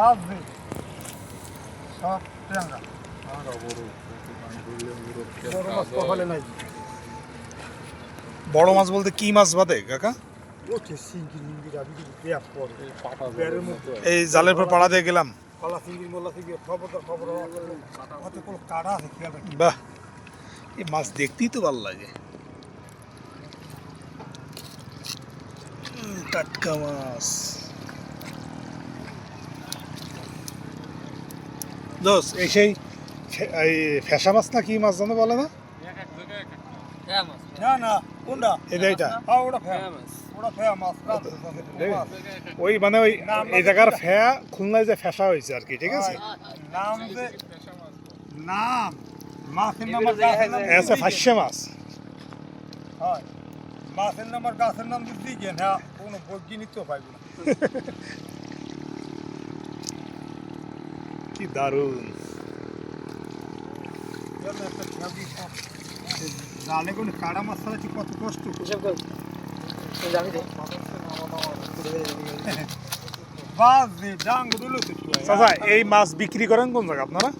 পাঁচ দিন সব ট্যাংরা বড় মাছ কপালে নাই। বড় মাছ বলতে কি মাছ বাদে কাকা? এই জালের পর পাড়া দিয়ে গেলাম। বাহ। এই মাছ দেখতেই তো ভালো লাগে। টাটকা মাছ। দোষ এই সেই এই ফেসা মাছ না কি মাছ জানো বলে না? না না কোনটা? এটা এটা হ্যাঁ ওটা ওটা ফেয়া মাছ মাছ। ওই মানে ওই নাম এই জায়গার ফেয়া খুলনায় যে ফেসা হয়েছে আর কি ঠিক আছে? নাম যে নাম। মাছের নাম ফাঁসে মাছ। হয়। মাছের নাম্বার গাছের নাম গেন হ্যাঁ কোনো বৈজ্ঞানিক তো পাইব না। কি দারুণ। জালে কোনো কাড়া মাছ কত কষ্ট? হয়। এই মাছ বিক্রি করেন কোন জায়গা আপনারা।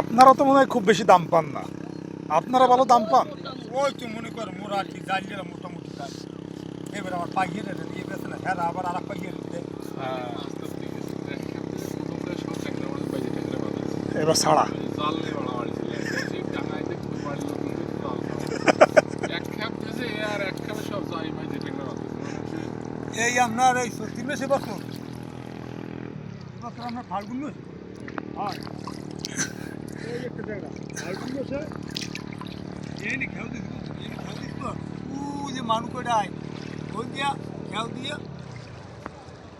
আপনারা তো মনে হয় খুব বেশি দাম পান না। আপনারা ভালো দাম পান। ওই তো মনে কর মোরা আর কি জাল মোটামুটি কাজ এবার আমার পাইয়ে রে দিয়ে বেছে না হ্যাঁ আবার আর পাইয়ে রে এবার ছাড়া এই আপনার এই সত্যি মেসে বছর বছর আপনার ফাল্গুন মাস হয় এই একটা জায়গা ফাল্গুন মাসে এই নি খেয়াল দিস এই নি খেয়াল দিস তো ও যে মানুষ করে আয় দিয়া খেয়াল দিয়া।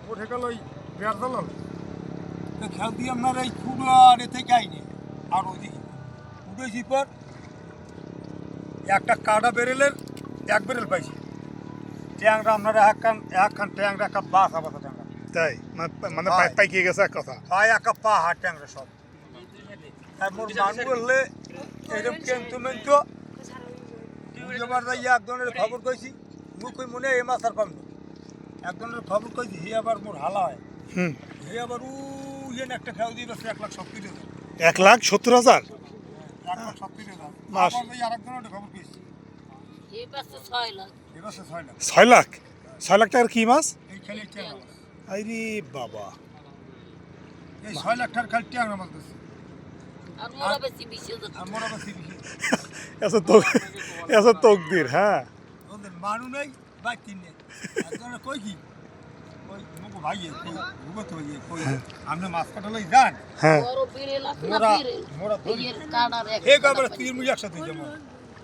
ওঠে গেল ওই বেড় দলাল তো খেয়াল দিয়ে আপনার এই খুঁড়ো আর এ থেকে আইনি আর ওইদিকে। উঠেছি পর একটা কাটা বেরেলের এক বেরেল পাইছি। ট্যাংরা আপনারা একখান একখান ট্যাংরা একটা বাস আবাসা ট্যাংরা। তাই? মানে- মানে। পাই- পাইকিয়ে গেছে এক কথা। হয় একা পা হাট ট্যাংরা সব। আর মোর মানুষ বললে এরকম বুঝবার যাই একজনের খবর কইছি। মুখ কই মনে হয় এ মাছ আর পাম না। একজনের খবর কইছি হে আবার মোর হালা হয়। হুম। হে আবার উ ইয়ে একটা খেয়াল দিয়ে গেছে এক লাখ সত্তর হাজার। এক লাখ সত্তর হাজার? মাস। এই ছয় লাখ। ছয় লাখ। ছয় লাখ? ছয় লাখ টাকার কি মাছ? এই আরে বাবা। এই ছয় লাখ টাকার খালি ট্যাংরা মাছ তো তকদির হ্যাঁ। মানু নেই বা তিন নেই। একজনের কই কি? আপনি মাছ যান। হ্যাঁ। মোরা মোরা এই মুই একসাথে যাব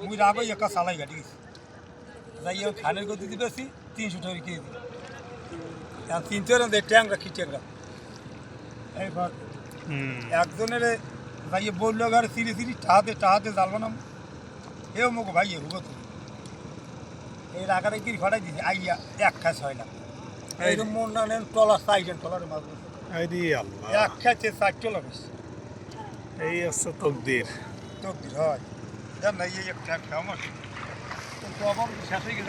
মুই রাবে একা সালাই গাড়ি গেছি। যাই খানের গতি দিতেছি তিনশো টাকা আর ট্যাংরা এইবার একজনের যাইয়ে বলল গাড়ি সিরি সিরি টাহাতে টাহাতে জালবো না এও মুখ ভাইয়ে হুগত এই রাখারে গির ফাটাই দিছি আইয়া এক খাস হয় না। এইরকম মন না নেন টলা সাইজেন টলার মাছ। আরে আল্লাহ। এক খাচ্ছে সাইড টলা বেশি এই আছে তকদির। তকদির হয়। জান না এই একটা ফেমাস কিন্তু আবার শেষে গিয়ে